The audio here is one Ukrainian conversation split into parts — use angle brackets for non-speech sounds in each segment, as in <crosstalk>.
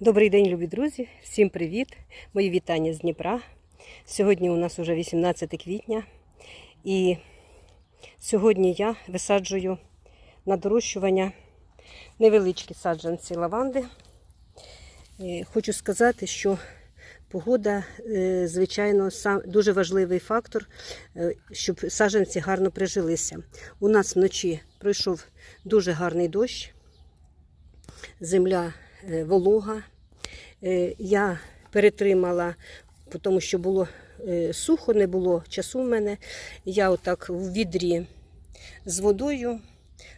Добрий день, любі друзі! Всім привіт! Мої вітання з Дніпра. Сьогодні у нас уже 18 квітня, і сьогодні я висаджую на дорощування невеличкі саджанці лаванди. Е, Хочу сказати, що погода, е, звичайно, дуже важливий фактор, е, щоб саджанці гарно прижилися. У нас вночі пройшов дуже гарний дощ, земля волога. Е, Я перетримала, тому що було е, сухо, не було часу в мене. Я отак в відрі з водою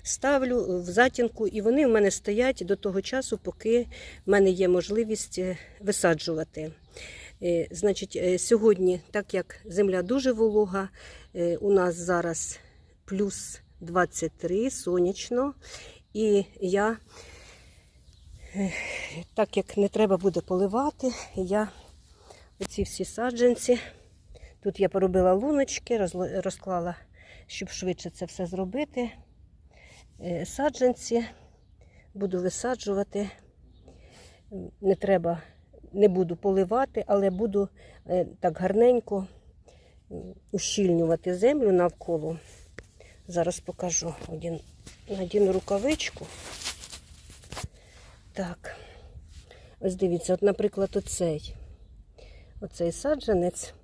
ставлю в затінку, і вони в мене стоять до того часу, поки в мене є можливість е, висаджувати. Значить, сьогодні, так як земля дуже волога, у нас зараз плюс 23 сонячно, і я так як не треба буде поливати, я оці всі саджанці. Тут я поробила луночки, розклала, щоб швидше це все зробити. Е, Саджанці буду висаджувати. Не треба, не буду поливати, але буду е, так гарненько ущільнювати землю навколо. Зараз покажу. Надіну рукавичку. Так. Ось дивіться, от, наприклад, оцей. Оцей саджанець.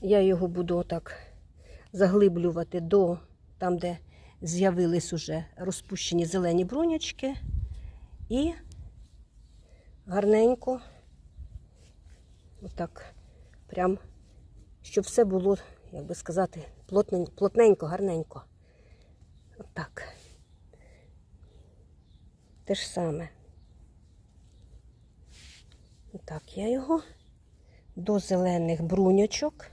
Я його буду отак заглиблювати до там, де з'явились уже розпущені зелені брунячки. І гарненько, отак, прям, щоб все було, як би сказати, плотненько, гарненько. Отак. Те ж саме. Так, я його до зелених бруньочок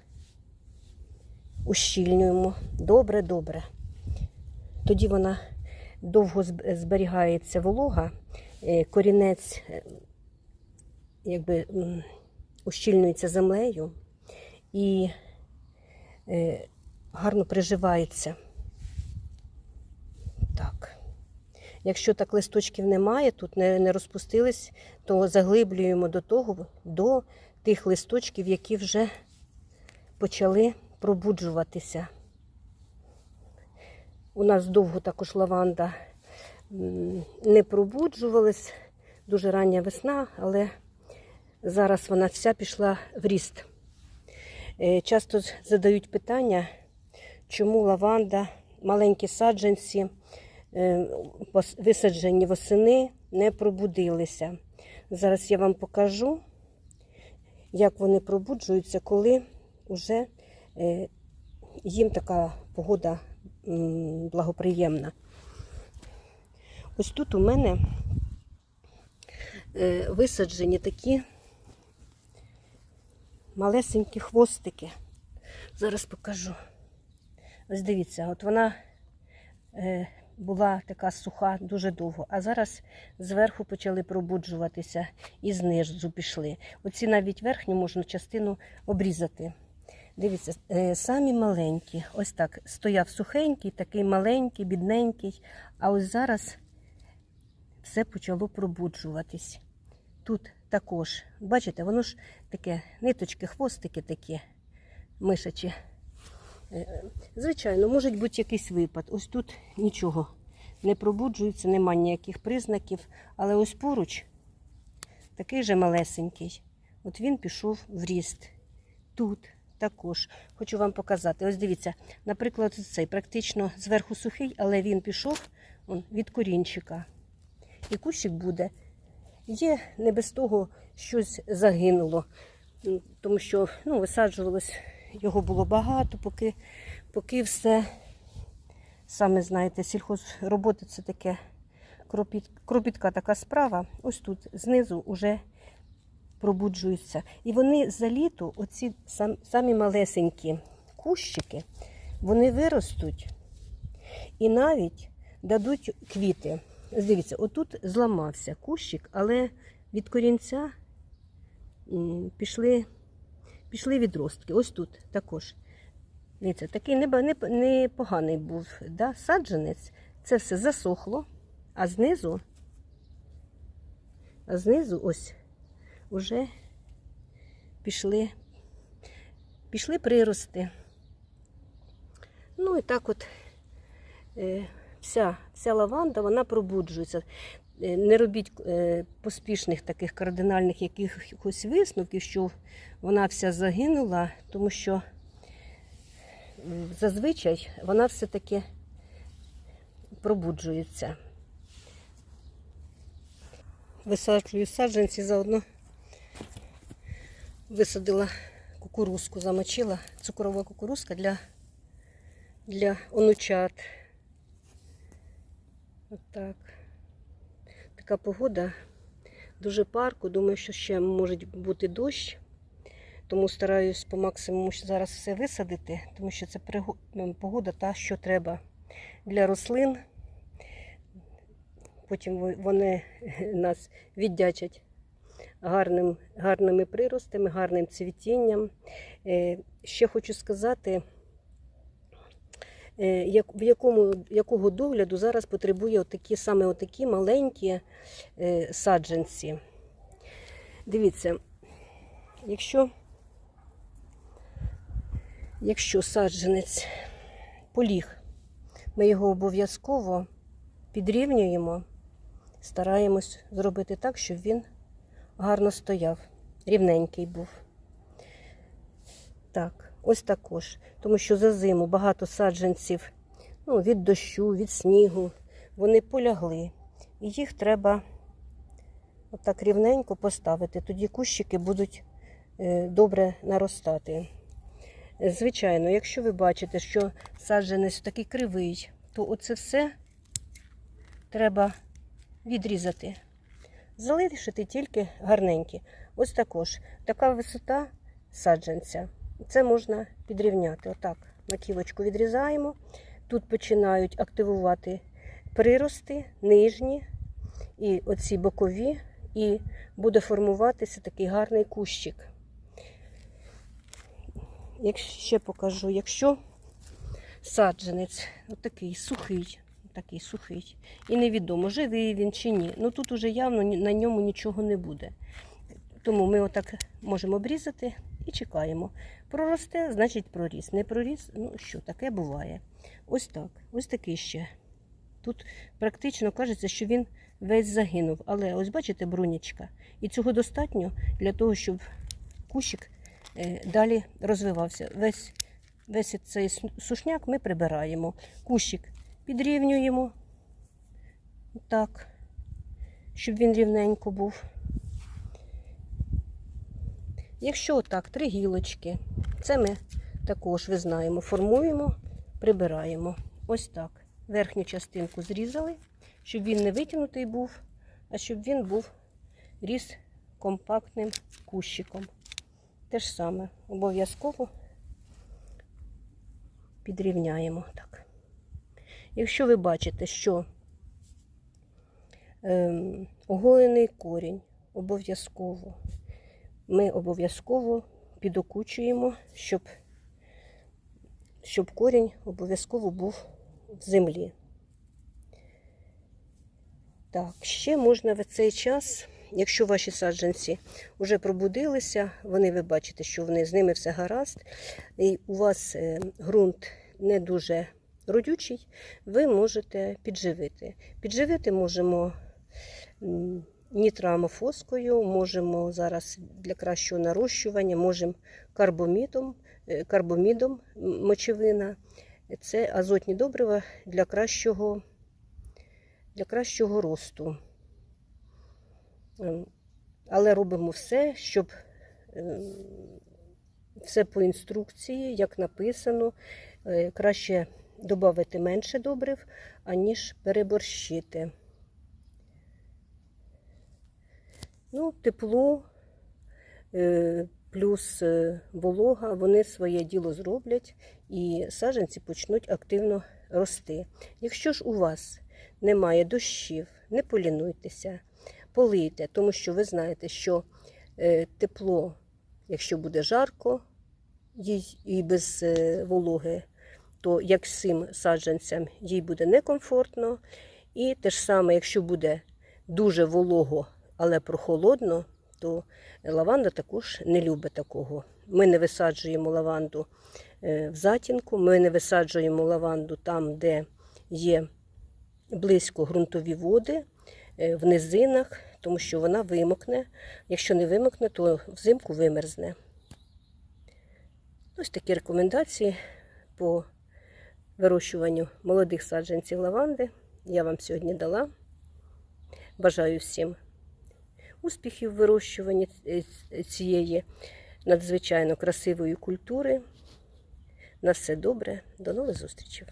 ущільнюємо. Добре-добре. Тоді вона довго зберігається волога, е, корінець е, якби ущільнюється землею і е, гарно приживається. Так. Якщо так листочків немає, тут не, не розпустились, то заглиблюємо до того, до тих листочків, які вже почали пробуджуватися. У нас довго також лаванда не пробуджувалась, дуже рання весна, але зараз вона вся пішла в ріст. Е, Часто задають питання, чому лаванда, маленькі саджанці, висаджені восени, не пробудилися. Зараз я вам покажу, як вони пробуджуються, коли вже е, їм така погода благоприємна. Ось тут у мене е, висаджені такі малесенькі хвостики. Зараз покажу. Ось дивіться, от вона е, була така суха дуже довго, а зараз зверху почали пробуджуватися і знизу пішли. Оці навіть верхню можна частину обрізати. Дивіться, е, самі маленькі, ось так стояв сухенький, такий маленький, бідненький, а ось зараз все почало пробуджуватись. Тут також, бачите, воно ж таке ниточки, хвостики такі мишачі. Е, Звичайно, може бути якийсь випад. Ось тут нічого не пробуджується, нема ніяких признаків. Але ось поруч такий же малесенький. От він пішов в ріст. Тут також. Хочу вам показати. Ось дивіться, наприклад, цей практично зверху сухий, але він пішов он, від корінчика. І кущик буде. Є не без того щось загинуло, тому що ну, висаджувалось, його було багато, поки, поки все, саме знаєте, сільхозроботи це таке кропіт, кропітка така справа. Ось тут знизу вже пробуджуються. І вони за літо, оці сам, самі малесенькі кущики, вони виростуть і навіть дадуть квіти. Дивіться, отут зламався кущик, але від корінця пішли, пішли відростки. Ось тут також. Дивіться, такий непоганий був да, саджанець. Це все засохло, а знизу А знизу ось уже пішли, пішли прирости. Ну і так от е, вся, вся лаванда вона пробуджується. Е, Не робіть е, поспішних таких кардинальних якихось висновків, що вона вся загинула, тому що зазвичай вона все-таки пробуджується. Висаджую саджанці заодно висадила кукурузку, замочила цукрова кукурузка для, для онучат. Отак. Така погода, дуже парко. Думаю, що ще може бути дощ. Тому стараюсь по максимуму зараз все висадити, тому що це приго- погода та, що треба для рослин. Потім вони <laughs> нас віддячать гарним, гарними приростами, гарним цвітінням. Е, Ще хочу сказати, в якому, якого догляду зараз потребує отакі, саме отакі маленькі е, саджанці. Дивіться, якщо, якщо саджанець поліг, ми його обов'язково підрівнюємо, стараємось зробити так, щоб він гарно стояв, рівненький був. Так, ось також. Тому що за зиму багато саджанців ну, від дощу, від снігу, вони полягли. І їх треба отак рівненько поставити. Тоді кущики будуть е, добре наростати. Звичайно, якщо ви бачите, що саджанець такий кривий, то оце все треба відрізати. Залишити тільки гарненькі. Ось також така висота саджанця. Це можна підрівняти. Отак, маківочку відрізаємо. Тут починають активувати прирости, нижні і оці бокові, і буде формуватися такий гарний кущик. Якщо ще покажу, якщо саджанець отакий сухий, такий сухий, і невідомо, живий він чи ні. Ну тут уже явно на ньому нічого не буде. Тому ми отак можемо обрізати і чекаємо. Проросте, значить проріс. Не проріс, ну що, таке буває. Ось так, ось такий ще. Тут практично кажеться, що він весь загинув. Але ось бачите, брунячка. І цього достатньо для того, щоб кущик е, далі розвивався. Весь, весь цей сушняк ми прибираємо. Кущик підрівнюємо. Так, щоб він рівненько був. Якщо отак, три гілочки, це ми також, ви знаємо, формуємо, прибираємо. Ось так. Верхню частинку зрізали, щоб він не витягнутий був, а щоб він був ріс компактним кущиком. Те ж саме, обов'язково підрівняємо так. Якщо ви бачите, що ем, оголений корінь обов'язково, ми обов'язково підокучуємо, щоб, щоб корінь обов'язково був в землі. Так, ще можна в цей час, якщо ваші саджанці вже пробудилися, вони ви бачите, що вони, з ними все гаразд, і у вас е, ґрунт не дуже родючий, ви можете підживити. Підживити можемо нітрамофоскою, можемо зараз для кращого нарощування, можемо карбомідом, е, карбомідом мочевина. Це азотні добрива для кращого, для кращого росту. Ем, Але робимо все, щоб ем, все по інструкції, як написано. Е, Краще додати менше добрив, аніж переборщити. Ну, тепло е, плюс е, волога, вони своє діло зроблять і саджанці почнуть активно рости. Якщо ж у вас немає дощів, не полінуйтеся, полийте, тому що ви знаєте, що е, тепло, якщо буде жарко і без вологи, то як всім саджанцям їй буде некомфортно. І те ж саме, якщо буде дуже волого але прохолодно, то лаванда також не любить такого. Ми не висаджуємо лаванду е, в затінку, ми не висаджуємо лаванду там, де є близько ґрунтові води, е, в низинах, тому що вона вимокне. Якщо не вимокне, то взимку вимерзне. Ось такі рекомендації по вирощуванню молодих саджанців лаванди я вам сьогодні дала. Бажаю всім успіхів в вирощуванні цієї надзвичайно красивої культури. На все добре, до нових зустрічей!